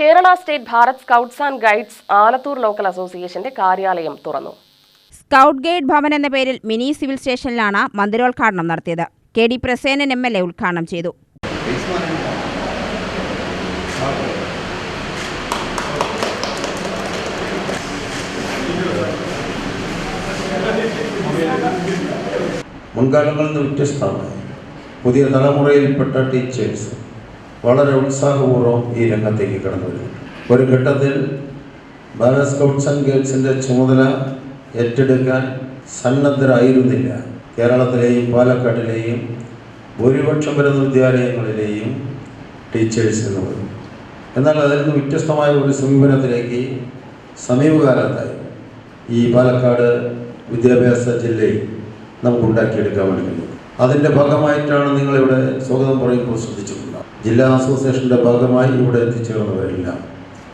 Kerala state Bharat scouts and guides Alathur local അസോസിയേഷന്റെ കാര്യാലയം തുറന്നു. സ്കൗട്ട് ഗൈഡ് ഭവൻ എന്ന പേരിൽ മിനി സിവിൽ സ്റ്റേഷനിലാണ് മന്ദിരോദ്ഘാടനം നടത്തിയത്. K D Prasenan M L A ഉദ്ഘാടനം ചെയ്തു. മുൻകാലങ്ങളിൽ നിന്ന് വ്യത്യസ്തമായി പുതിയ തലമുറയിൽപ്പെട്ട ടീച്ചേഴ്സ്. വളരെ ഉത്സാഹപൂർവം ഈ രംഗത്തേക്ക് കടന്നു വരുന്നു. ഒരു ഘട്ടത്തിൽ ഭാരത് സ്കൗട്ട്സ് ആൻഡ് ഗേൾസിന്റെ ചുമതല ഏറ്റെടുക്കാൻ സന്നദ്ധരായിരുന്നില്ല. കേരളത്തിലെയും പാലക്കാട്ടിലെയും ഭൂരിപക്ഷം വരുന്ന വിദ്യാലയങ്ങളിലെയും ടീച്ചേഴ്സ് എന്ന് പറയും എന്നാൽ അതിൽ നിന്ന് വ്യത്യസ്തമായ ഒരു സമീപനത്തിലേക്ക് സമീപകാലത്തായി ഈ പാലക്കാട് വിദ്യാഭ്യാസ ജില്ലയിൽ നമുക്ക് ഉണ്ടാക്കിയെടുക്കാൻ വേണ്ടി കഴിയും അതിന്റെ ഭാഗമായിട്ടാണ് നിങ്ങൾ നിങ്ങളിവിടെ സ്വാഗതം പറയുമ്പോൾ ശ്രദ്ധിച്ചിട്ടുള്ളത്. ജില്ലാ അസോസിയേഷന്റെ ഭാഗമായി ഇവിടെ എത്തിച്ചേർന്നവരെല്ലാം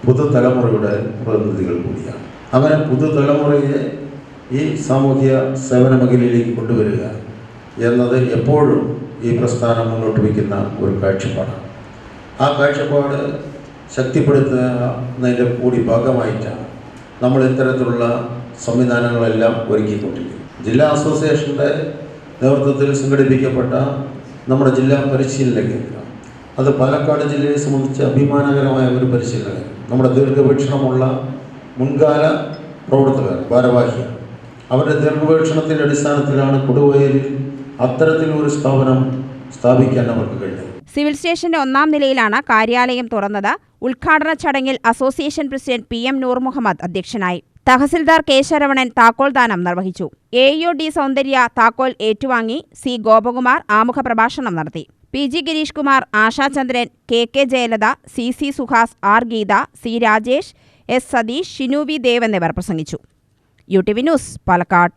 പുതുതലമുറയുടെ പ്രതിനിധികൾ കൂടിയാണ്. അങ്ങനെ പുതുതലമുറയെ ഈ സാമൂഹ്യ സേവന മേഖലയിലേക്ക് കൊണ്ടുവരിക എന്നത് എപ്പോഴും ഈ പ്രസ്ഥാനം മുന്നോട്ട് വയ്ക്കുന്ന ഒരു കാഴ്ചപ്പാടാണ്. ആ കാഴ്ചപ്പാട് ശക്തിപ്പെടുത്തുന്നതിന്റെ കൂടി ഭാഗമായിട്ടാണ് നമ്മൾ ഇത്തരത്തിലുള്ള സംവിധാനങ്ങളെല്ലാം ഒരുക്കിക്കൊണ്ടിരിക്കുന്നത്. ജില്ലാ അസോസിയേഷന്റെ നേതൃത്വത്തിൽ സംഘടിപ്പിക്കപ്പെട്ട നമ്മുടെ ജില്ലാ പരിശീലന കേന്ദ്രം. അത് പാലക്കാട് ജില്ലയെ സംബന്ധിച്ച് അഭിമാനകരമായ ഒരു പരിശീലന കേന്ദ്രം നമ്മുടെ ദീർഘവീക്ഷണമുള്ള മുൻകാല പ്രവർത്തകർ ഭാരവാഹി. അവരുടെ ദീർഘവീക്ഷണത്തിന്റെ അടിസ്ഥാനത്തിലാണ് കൊടുവയലിൽ അത്തരത്തിലൊരു സ്ഥാപനം സ്ഥാപിക്കാൻ അവർക്ക് കഴിഞ്ഞത്. സിവിൽ സ്റ്റേഷന്റെ ഒന്നാം നിലയിലാണ് കാര്യാലയം തുറന്നത്. ഉദ്ഘാടന ചടങ്ങിൽ association president P M Noor Muhammad അധ്യക്ഷനായി. തഹസിൽദാർ കെ ശരവണൻ താക്കോൽ ദാനം നിർവഹിച്ചു. എ യു ഡി സൗന്ദര്യ താക്കോൽ ഏറ്റുവാങ്ങി സി ഗോപകുമാർ ആമുഖ പ്രഭാഷണം നടത്തി. P G Girish Kumar Ashachandran K K Jayalatha C C Suhas R Geetha C Rajesh S Satheesh Shinu V Dev എന്നിവർ പ്രസംഗിച്ചു. U T V news Palakkad.